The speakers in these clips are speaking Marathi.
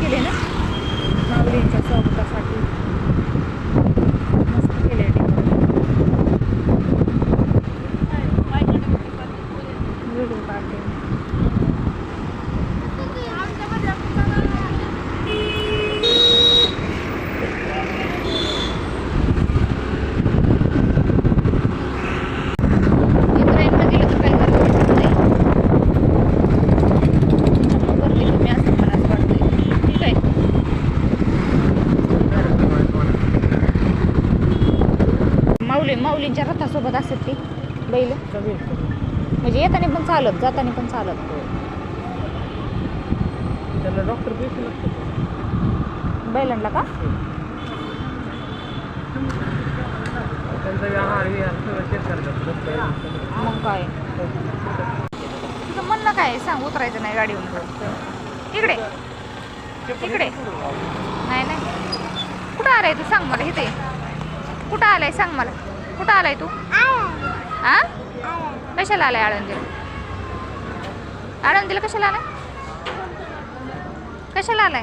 केले ना? बैल कमी आहेत, कमी म्हणजे येताना पण चालत जाताना पण चालत. त्याला डॉक्टर बैलांना का? डॉक्टर मग काय? तुझं म्हणणं काय? सांग उतरायचं नाही गाडीवर इकडे. इकडे नाही नाही. कुठं आलाय तू? सांग मला इथे. कुठं आलाय? सांग मला. कुठं आलाय तू? हा कशाला आलाय आळंदीला? आळंदीला कशाला आलाय? कशाला आलाय?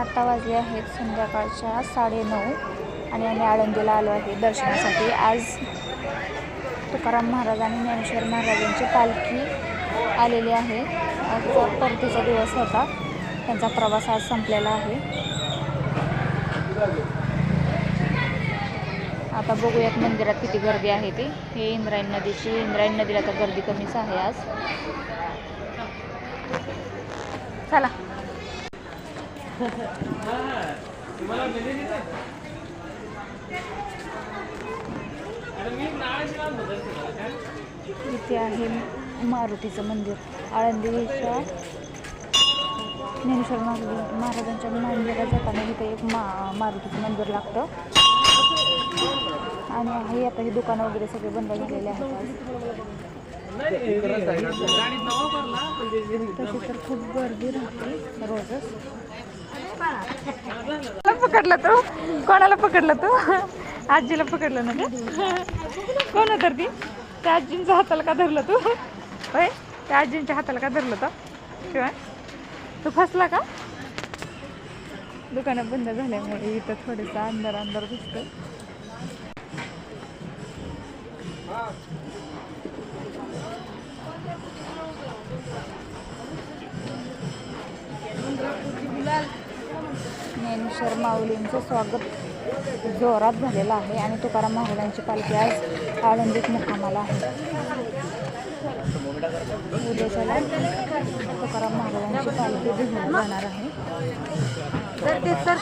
आता वाजले आहेत संध्याकाळच्या साडेनऊ आणि आम्ही आळंदीला आलो आहे दर्शनासाठी. आज तुकाराम महाराज आणि ज्ञानेश्वर महाराजांची पालखी आलेली आहे. आजचा परतीचा दिवस होता. त्यांचा प्रवास आज संपलेला आहे. आता बघूयात मंदिरात किती गर्दी आहे ती. हे इंद्रायण नदीची इंद्रायण नदीला तर गर्दी कमीच आहे आज. चला. इथे आहे मारुतीचं मंदिर. आळंदीच्या ज्ञानेश्वर महाराज महाराजांच्या मंदिरात जाताना इथे एक मा मारुतीचं मंदिर लागतं. आणि हे आता हे दुकानं वगैरे सगळे बंद झालेले आहेत. तशी तर खूप गर्दी राहते रोजच. पकडलं पकडला तू? कोणाला पकडला तू? आजीला पकडलं ना कोण तर ती? त्या आजींच्या हाताला का धरलं तू? होय? त्या आजींच्या हाताला का धरलं तर किंवा तू फसला का? दुकानं बंद झाल्यामुळे इथं थोडंसं अंधार अंधार दिसतं ज्ञानेश्वर माऊलींचं स्वागत जोरात झालेलं आहे आणि तुकाराम महाराजांची पालखी आज आळंदीत मुक्कामाला आहे. उद्याच्याला तुकाराम महाराजांची पालखी घेऊन जाणार आहे. तर ते सर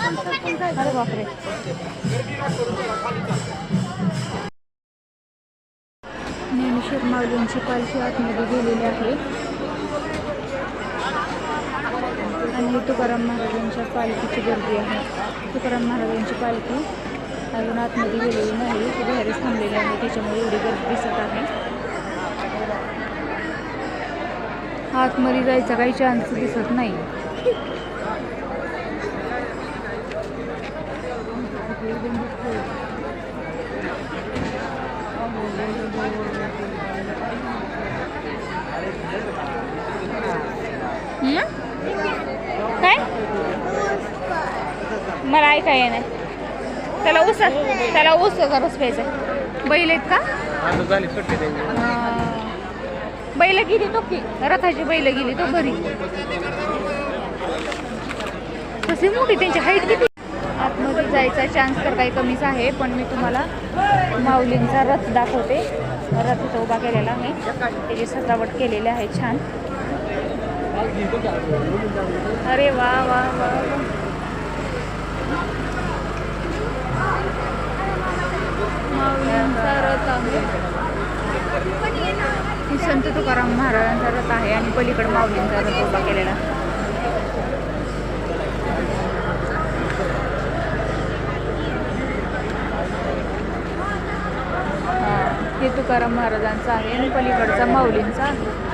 अरे बापरे. माऊलींची पालखी आतमध्ये गेलेली आहे. आणि तुकाराम महाराजांच्या पालखीची गर्दी आहे. तुकाराम महाराजांची पालखी अजून आतमध्ये गेलेली नाही. ती बाहेरच थांबलेली आहे. त्याच्यामुळे एवढी गर्दी दिसत आहे. आतमध्ये जायचा काही चान्स दिसत नाही. काय? मला ऐकाय नाही. त्याला ऊस त्याला ऊस रस प्यायचा बैल आहेत का? बैल गेली तो की रथाची बैल गेली तो घरी. तशी मोठी त्यांची हाईट किती? आतमध्ये जायचा चान्स तर काही कमीच आहे पण मी तुम्हाला माऊलींचा रथ दाखवते. रथ इथं उभा केलेला आहे. त्याची सजावट केलेली आहे छान. अरे वा वा वा. माऊलींचा रथ आहे. संत तुकाराम महाराजांचा रथ आहे आणि पलीकडे माऊलींचा रथ उभा केलेला. हे तुकाराम महाराजांचा आहे आणि पलीकडचा माऊलींचा आहे.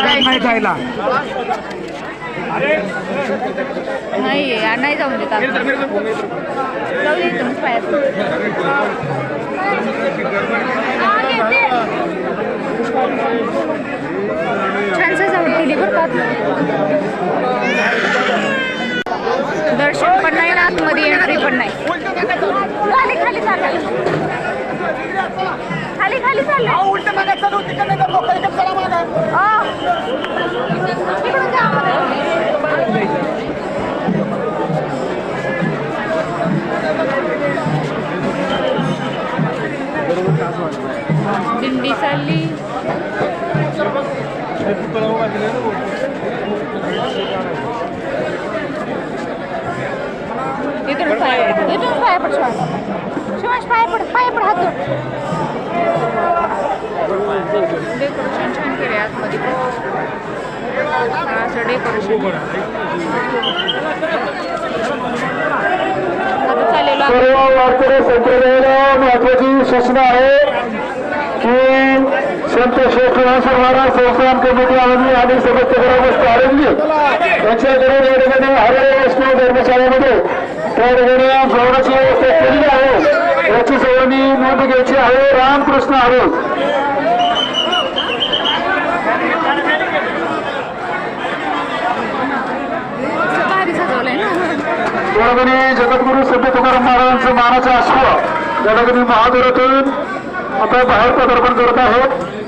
नाही जायला. नाही नाही जाऊन देत छान सजावट केली बरं का दर्शन पण नाही ना आतमध्ये एंट्री पण नाही. खाली खाली चाललंय खाली खाली चाललंय इकडून पाय इथून पाय पड शिवांश. शिवांश पाय पड पाय पड हात डेकोरेशन छान केले आतमध्ये. असं डेकोरेशन. आता चाललेलो आहे. सर्व वारकरी संप्रदायाला महत्वाची सूचना आहे. संत श्रेष्ठ महाराज संस्थान कमिटी आळंदी आणि सदस्य ग्रामस्थ आळंदी यांच्याकडे या ठिकाणी हरे वैष्णव धर्मशाळेमध्ये त्या ठिकाणी जेवणाची व्यवस्था केली आहे याची सवणी नोंद घ्यायची आहे रामकृष्ण हरे असं भारी जगद्गुरु संत तुकाराम महाराजांचं मानाचं अश्व त्या ठिकाणी महादुरातून आता बाहेर पदार्पण करत आहेत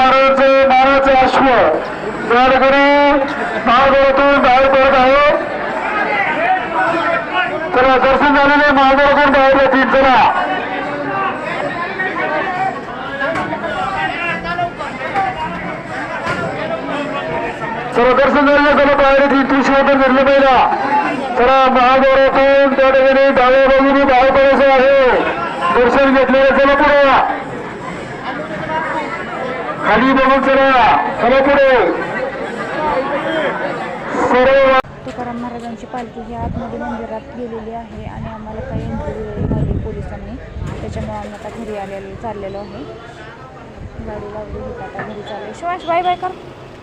संत तुकाराम महाराजांचे मानाचे अश्व त्या ठिकाणी महागडातून बाहेर पडत आहे तर दर्शन झालेले महागडातून बाहेर येतील चला. सर्व दर्शन झालेले चला बाहेर येतील. तुळशीवरून घेतलं पहिला. चला महागडातून त्या ठिकाणी डाव्या बाजूने बाहेर पडायचं आहे. दर्शन घेतलेलं चला पुढे. खाली बघून चला. चला पुढे. सर्व तुकाराम महाराजांची पालखी ही आतमध्ये मंदिरात गेलेली आहे आणि आम्हाला काही एंट्री दिली पोलिसांनी त्याच्यामुळे आम्ही आता घरी आलेलो चाललेलो आहे. गाडी लावली होती आता घरी चालले शिवांश बाय बाय कर.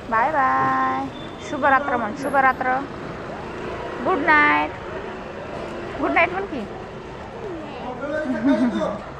Bye bye. शुभरात्र म्हण शुभरात्र. गुड नाईट गुड नाईट म्हण की.